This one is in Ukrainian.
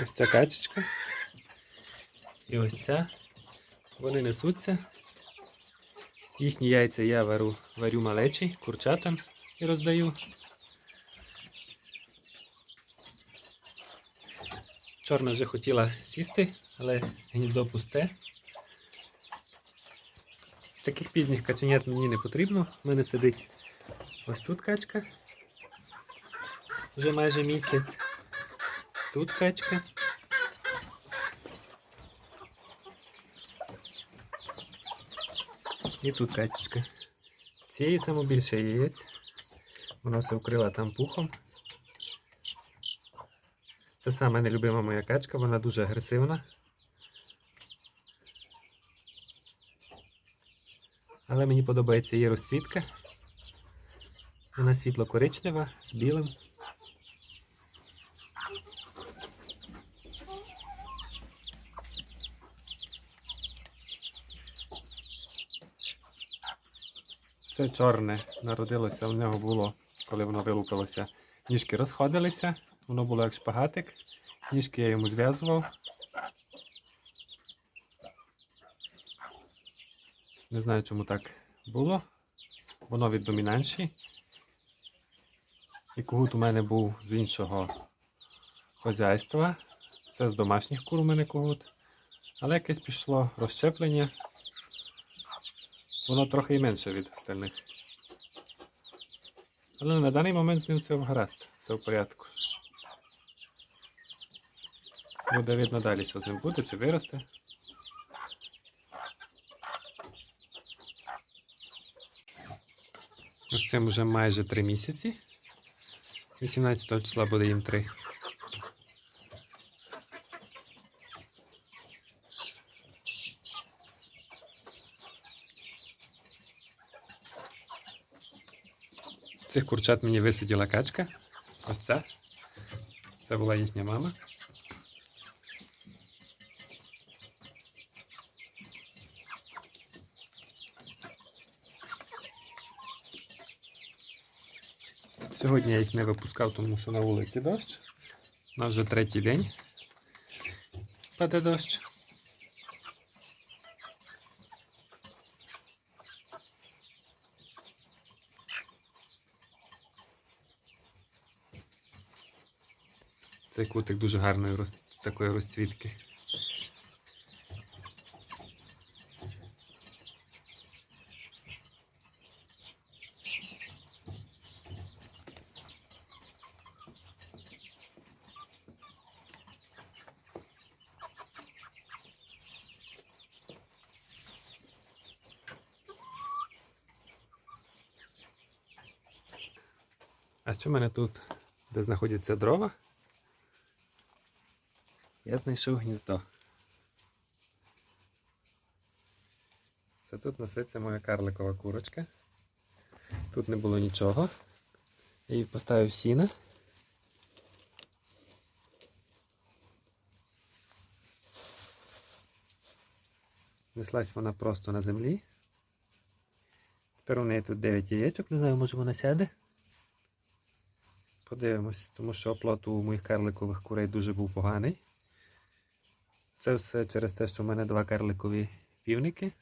Ось ця качечка. І ось ця. Вони несуться. Їхні яйця я варю, варю малечі, курчатам і роздаю. Чорна вже хотіла сісти, але гніздо пусте. Таких пізніх каченят мені не потрібно. У мене сидить ось тут качка. Вже майже місяць. Тут качка. І тут качечка. Цієї саме більше яєць. Вона все вкрила там пухом. Це саме нелюбима моя качка, вона дуже агресивна. Але мені подобається її розцвітка. Вона світло-коричнева з білим. Це чорне народилося, у нього було, коли воно вилупилося, ніжки розходилися, воно було як шпагатик. Ніжки я йому зв'язував. Не знаю, чому так було. Воно від домінанші. І кугут у мене був з іншого хазяйства. Це з домашніх кур у мене кугут. Але якесь пішло розщеплення. Воно трохи і менше від остальних. Але на даний момент з ним все гаразд, все в порядку. Буде видно далі, що з ним буде, чи виросте. Ось цим вже майже 3 місяці. 18 числа буде їм 3. Цих курчат мені висиділа качка. Ось ця. Це була їхня мама. Сьогодні я їх не випускав, тому що на вулиці дощ. У нас вже третій день паде дощ. Цей кутик дуже гарної роз... такої розцвітки. А що в мене тут, де знаходяться дрова? Я знайшов гніздо. Це тут носиться моя карликова курочка. Тут не було нічого. Я її поставив сіна. Неслась вона просто на землі. Тепер у неї тут 9 яєчок, не знаю, може вона сяде. Подивимось, тому що оплот у моїх карликових курей дуже був поганий. Це все через те, що в мене два карликові півники.